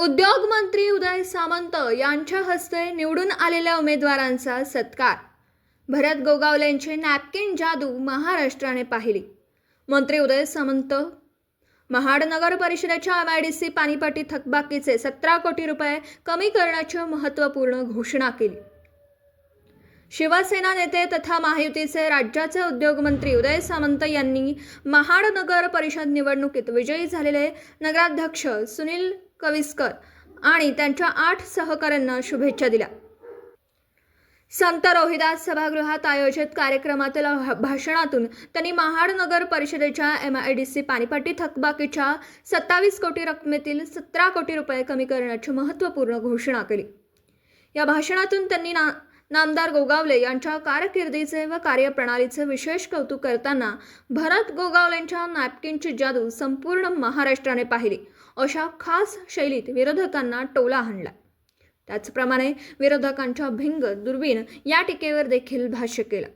उद्योग मंत्री उदय सामंत यांच्या हस्ते निवडून आलेल्या उमेदवारांचा सत्कार. भरत गोगावलेंचे नॅपकिन जादू महाराष्ट्राने पाहिली. मंत्री उदय सामंत महाड नगर परिषदेच्या एम आय डी सी पाणीपट्टी थकबाकीचे सतरा कोटी रुपये कमी करण्याची महत्त्वपूर्ण घोषणा केली. शिवसेना नेते तथा महायुतीचे राज्याचे उद्योगमंत्री उदय सामंत यांनी महाड नगर परिषद निवडणुकीत विजयी झालेले नगराध्यक्ष सुनील कविस्कर आणि त्यांच्या आठ सहकाऱ्यांना शुभेच्छा दिल्या. संत रोहिदास सभागृहात आयोजित कार्यक्रमातील भाषणातून त्यांनी महाड नगर परिषदेच्या एम आय डी सी पाणीपाटी थकबाकीच्या सत्तावीस कोटी रकमेतील सतरा कोटी रुपये कमी करण्याची महत्त्वपूर्ण घोषणा केली. या भाषणातून त्यांनी ना नामदार गोगावले यांच्या कारकिर्दीचे व कार्यप्रणालीचे विशेष कौतुक करताना भरत गोगावलेंच्या नॅपकिनची जादू संपूर्ण महाराष्ट्राने पाहिली. अशा खास शैलीत विरोधकांना टोला हाणला त्याचप्रमाणे विरोधकांच्या भिंग दुर्बीण या टीकेवर देखील भाष्य केलं.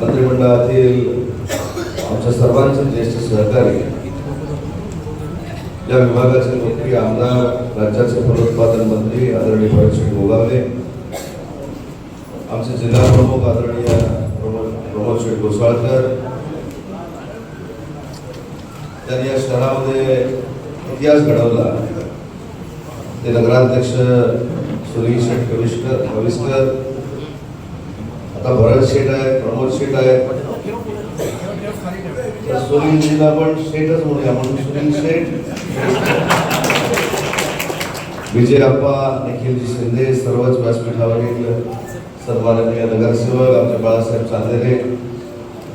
मंत्रिमंडळातील आमच्या सर्वांचे ज्येष्ठ सहकारी या विभागाचे मंत्री आमदार राज्याचे फलोत्पादन मंत्री आदरणीय भरतसिंग गोगावले आमचे जिल्हा प्रमुख आदरणीय प्रमोद प्रमोदसिंग गोसाळकर त्यांनी या शहरामध्ये इतिहास घडवला. ते नगराध्यक्ष सुनील शेठ कविष्कर कविस्कर आता भरत शेठ आहे प्रमोद शेठ आहे. तर सुनीलजीला पण शेठच म्हणूया म्हणून सुनील शेठ विजय अप्पा निखिलजी शिंदे सर्वच व्यासपीठावरील सन्माननीय नगरसेवक आमचे बाळासाहेब चांदेरे.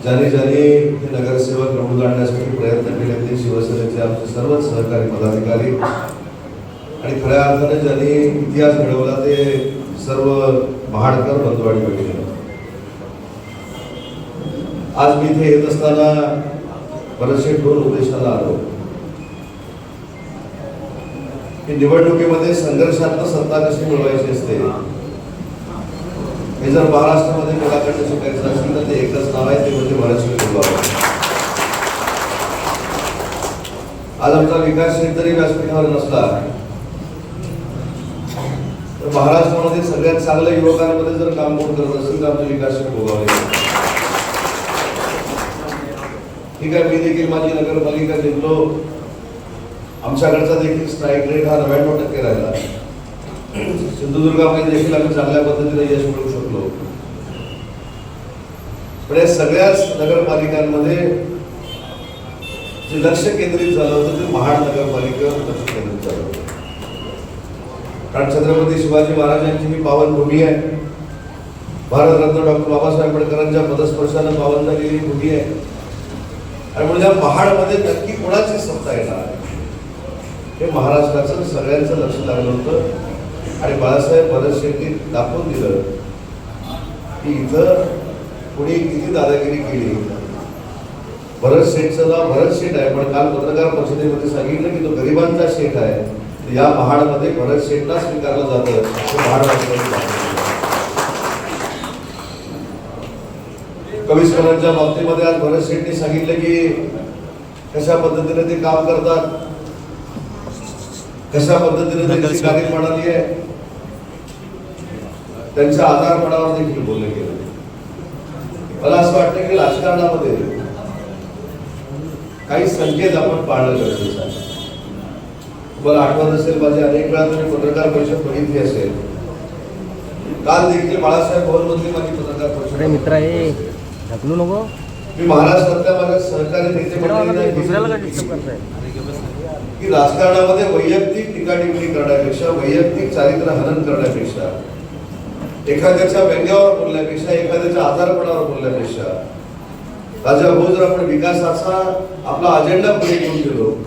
ज्याने ज्यांनी हे नगरसेवक निवडून आणण्यासाठी प्रयत्न केले ते शिवसेनेचे आमचे सर्वच सहकारी पदाधिकारी. आणि खऱ्या अर्थाने ज्यांनी इतिहास घडवला ते सर्व महाडकर बंधवाडी भेटले आज मी इथे येत असताना बरेचसे दोन उद्देशाला आलो. की निवडणुकीमध्ये संघर्षात्मक सत्ता कशी मिळवायची असते? हे जर महाराष्ट्रामध्ये कोणाकडे शिकायचं असेल तर ते एकच नाव आहे ते म्हणजे महाराष्ट्र आज आमचा विकास शेतकरी व्यासपीठावर नसला तर महाराष्ट्रामध्ये सगळ्यात चांगल्या युवकांमध्ये जर काम कोण करत असेल तर आमचे विकास शेठ ठीक आहे मी देखील माझी नगरपालिका जिंकलो. आमच्याकडचा देखील स्ट्राईक रेट हा नव्याण्णव टक्के राहिला. सिंधुदुर्गामध्ये देखील आम्ही चांगल्या पद्धतीने यश मिळू शकतो पण या सगळ्याच नगरपालिकांमध्ये जे लक्ष केंद्रित झालं होतं ते महाड नगरपालिकेवर लक्ष केंद्रित झालं होतं. कारण छत्रपती शिवाजी महाराजांची ही पावनभूमी आहे. भारतरत्न डॉक्टर बाबासाहेब आंबेडकरांच्या पदस्पर्शानं पावन झालेली भूमी आहे. आणि म्हणजे या महाडमध्ये नक्की कोणाची सत्ता येणार? हे महाराष्ट्राचं सगळ्यांचं लक्ष लागलं होतं. आणि बाळासाहेब भरत शेट्टी दाखवून दिलं. की इथं कोणी किती दादागिरी केली. भरत शेठचं नाव भरत शेठ आहे पण काल पत्रकार परिषदेमध्ये सांगितलं की तो गरिबांचा शेठ आहे. या महाडमध्ये भरत शेठला स्वीकारलं जातं दाखवलं. कविस्करांच्या बाबतीमध्ये आज भरत शेठनी सांगितलं की कशा पद्धतीने ते काम करतात कशा पद्धतीने त्यांची कार्यप्रणाली आहे. त्यांच्या आधारपणावर देखील बोलले गेलं मला असं वाटतं की राजकारणामध्ये काही संकेत आपण पाळणं गरजेचं आहे. तुम्हाला आठवत असेल माझी अनेक वेळा तुम्ही पत्रकार परिषद बघितली असेल. काल देखील बाळासाहेब भवनमधली माझी पत्रकार परिषद मित्रा ढकलू नको. मी महाराष्ट्रातल्या माझ्या सहकारी नेते करताय की राजकारणामध्ये वैयक्तिक टीकाटिप्पणी करण्यापेक्षा वैयक्तिक चारित्र्य हनन करण्यापेक्षा एखाद्याच्या व्यंग्यावर बोलण्यापेक्षा एखाद्याच्या आजारपणावर बोलण्यापेक्षा. राजा भोज जर आपण विकासाचा आपला अजेंडा पुढे घेऊन गेलो.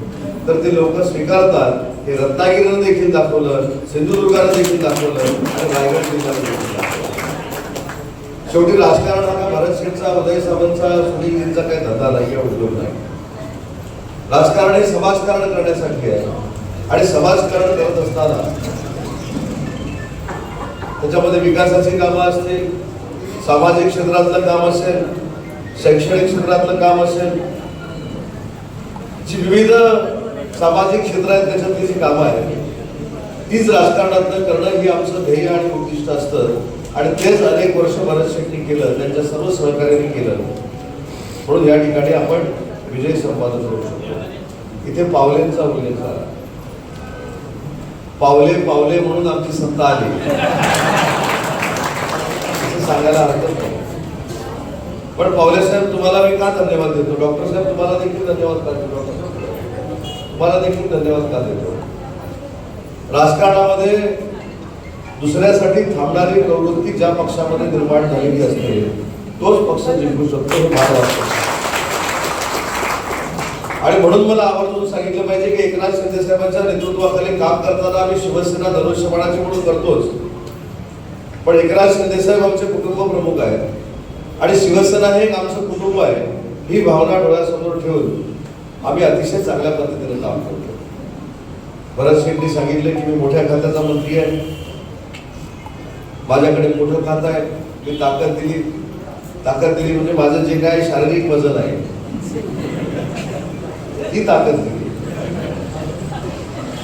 तर ते लोक स्वीकारतात. हे रत्नागिरीनं देखील दाखवलं सिंधुदुर्गानं देखील दाखवलं आणि रायगड जिल्ह्यानं देखील दाखवलं. शेवटी राजकारण हा का भरत शेठचा उदय सावंतचा सुनीलजींचा काही धंदा नाही किंवा उद्योग नाही. राजकारण हे समाजकारण करण्यासाठी आहे. आणि समाजकारण करत असताना त्याच्यामध्ये विकासाची कामं असतील सामाजिक क्षेत्रातलं काम असेल शैक्षणिक क्षेत्रातलं काम असेल जी विविध सामाजिक क्षेत्रात त्याच्यातली जी कामं आहेत तीच राजकारणातलं करणं ही आमचं ध्येय आणि उद्दिष्ट असतं. आणि तेच अनेक वर्ष भरत शेट्टी केलं त्यांच्या सर्व सहकार्याने केलं. म्हणून या ठिकाणी आपण विजय संपादन करू शकतो. इथे पावलेंचा उल्लेख झाला. पावले पावले म्हणून आमची सत्ता आली. असं सांगायला हरकत नाही. पण पावले साहेब तुम्हाला मी का धन्यवाद देतो? डॉक्टर साहेब तुम्हाला देखील धन्यवाद का देतो? तुम्हाला देखील धन्यवाद का देतो? राजकारणामध्ये दुसऱ्यासाठी थांबणारी प्रवृत्ती ज्या पक्षामध्ये निर्माण झालेली असते तोच पक्ष जिंकू शकतो हे मला वाटतं. आणि म्हणून मला आवर्जून सांगितलं पाहिजे की एकनाथ शिंदे साहेबांच्या नेतृत्वाखाली काम करताना आम्ही शिवसेना धनुष्यबाणाची म्हणून करतोच. पण एकनाथ शिंदे साहेब आमचे कुटुंब प्रमुख आहेत. आणि शिवसेना हे आमचं कुटुंब आहे. ही भावना डोळ्यासमोर ठेवून आम्ही अतिशय चांगल्या पद्धतीने काम करतो भरत शेट्टी सांगितले की मी मोठ्या खात्याचा मंत्री आहे. माझ्याकडे मोठं खातं आहे. मी ताकद दिली. ताकद दिली म्हणजे माझं जे काय शारीरिक वजन आहे. ही ताकद दिली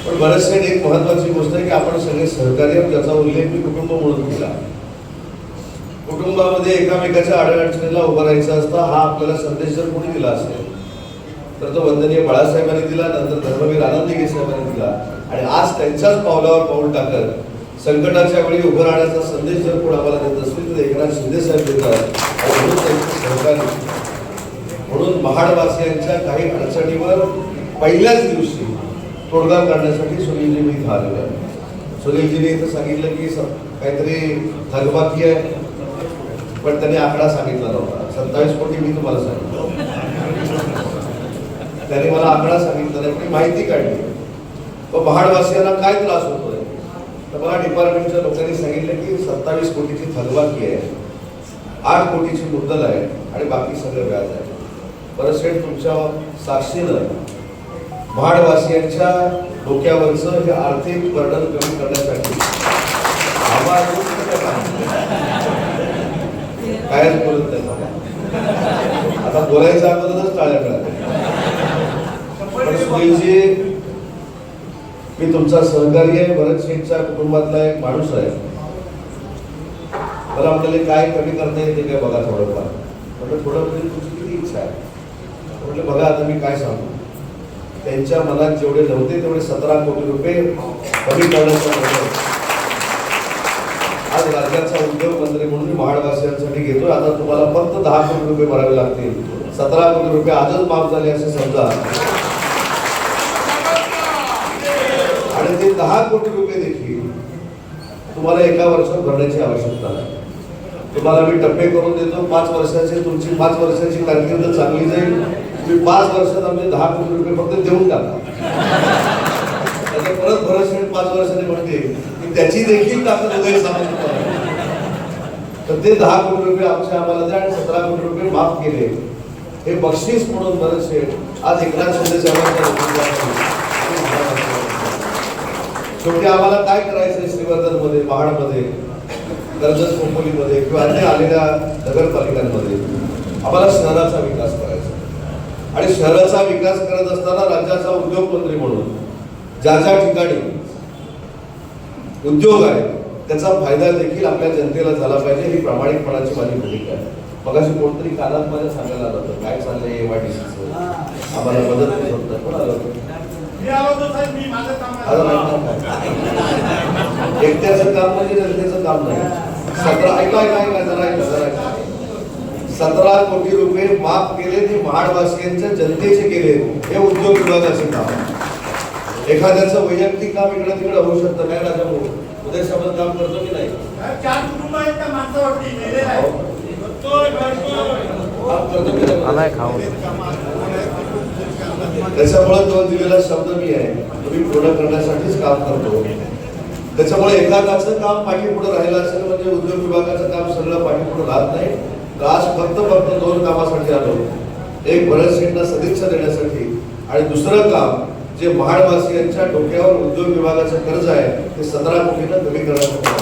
पण बरेचसे एक महत्वाची गोष्ट आहे की आपण सगळे सहकार्य ज्याचा उल्लेख मी कुटुंब म्हणून केला. कुटुंबामध्ये एकामेकाच्या अडचणीला उभं राहायचं असता हा आपल्याला संदेश जर कोणी दिला असेल तर तो वंदनीय बाळासाहेबांनी दिला नंतर धर्मवीर आनंदगे साहेबांनी दिला. आणि आज त्यांच्याच पावलावर पाऊल टाकत संकटाच्या वेळी उभं राहण्याचा संदेश जर कोण आम्हाला देत असेल तर एकनाथ शिंदे साहेब देतात. आणि म्हणून त्यांचे सहकारी म्हणून महाडवासियांच्या काही अडचणीवर पहिल्याच दिवशी तोडगा काढण्यासाठी सुनीलजी मी इथं आलेलो आहे. सुनीलजीने इथं सांगितलं की स- काहीतरी थकबाकी आहे पण त्यांनी आकडा सांगितला नव्हता. सत्तावीस कोटी मी तुम्हाला सांगितलं. त्याने मला आकडा सांगितला नाही पण माहिती काढली. व महाडवासियांना काय त्रास होतोय? तर मला डिपार्टमेंटच्या लोकांनी सांगितलं की सत्तावीस कोटीची थकबाकी आहे आठ कोटीची मुद्दल आहे आणि बाकी सगळं व्याज आहे. परत शेठ तुमच्या साक्षीनं महाडवासियांच्या डोक्यावरचं हे आर्थिक वर्णन कमी करण्यासाठी कायच बोलत नाही आता बोलायचं अगोदरच टाळ्या मिळाल्या. मी तुमचा सहकारी आहे भरत शेठच्या कुटुंबातला एक माणूस आहे. मला आपल्याला काय कमी करता येते काय बघा थोडंफार. म्हणजे थोडं म्हणजे तुमची किती इच्छा आहे? म्हटलं बघा आता मी काय सांगू. त्यांच्या मनात जेवढे नव्हते तेवढे सतरा कोटी रुपये कमी करण्याचा आज राज्याचा उद्योग मंत्री म्हणून मी महाडवासियांसाठी घेतोय. आता तुम्हाला फक्त दहा कोटी रुपये भरावे लागतील. सतरा कोटी रुपये आजच माफ झाले असे समजा. आणि ते दहा कोटी रुपये देखील तुम्हाला एका वर्षात भरण्याची आवश्यकता नाही. तुम्हाला मी टप्पे करून देतो. पाच वर्षाची तुमची पाच वर्षाची कारकिर्द चांगली जाईल. तुम्ही पाच वर्षात आमचे दहा कोटी रुपये फक्त देऊन टाका. त्याचा परत भरत शेठ पाच वर्षाने म्हणते की त्याची देखील ताकद उदय सामंत तर ते दहा कोटी रुपये आमच्या आम्हाला द्या आणि सतरा कोटी रुपये माफ केले. हे बक्षीस म्हणून भरत शेठ आज एकनाथ शिंदे शेवटी आम्हाला काय करायचंय श्रीवर्धनमध्ये महाडमध्ये कर्जत खोपोलीमध्ये किंवा अन्य आलेल्या नगरपालिकांमध्ये? आम्हाला शहराचा विकास करायचा आणि शहराचा विकास करत असताना राज्याचा उद्योगमंत्री म्हणून ज्या ज्या ठिकाणी उद्योग आहे त्याचा फायदा देखील आपल्या जनतेला झाला पाहिजे ही प्रामाणिकपणाची माझी भूमिका आहे. मगाशी कोणतरी कानात माझ्या सांगायला आलं होतं काय चाललंय एमआयडीसीचं आम्हाला मदत होत कोण आलं होतं? काम नाही. एकट्याचं काम म्हणजे जनतेचं काम नाही. सतरा ऐका ऐका ऐका जरा ऐका जरा. सतरा कोटी रुपये माफ केले ते महाडवासियांच्या जनतेचे केले. हे उद्योग विभागाचे काम. एखाद्याचं वैयक्तिक काम इकडे तिकडे होऊ शकतं काय राजा भाऊ? उद्याशामध्ये काम करतो की नाही? खाऊ. त्याच्यामुळे तो दिलेला शब्द मी आहे. तुम्ही पूर्ण करण्यासाठीच काम करतो. त्याच्यामुळे एखाद्याचं काम पाठी पुढे राहिलं असेल म्हणजे उद्योग विभागाचं काम सगळं पाठी पुढे राहत नाही. आज फक्त फक्त दोन कामासाठी आलो. एक भरत शेठना सदिच्छा देण्यासाठी आणि दुसरं काम जे महाडवासियांच्या डोक्यावर उद्योग विभागाचं कर्ज आहे ते सतरा कोटीनं कमी करण्यासाठी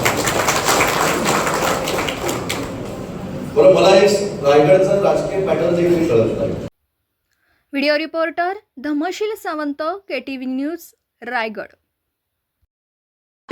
बरं मला एक रायगडचं राजकीय पॅटर्न देखील कळत नाही. Video reporter Dhamshil Sawant K T V news Raigad.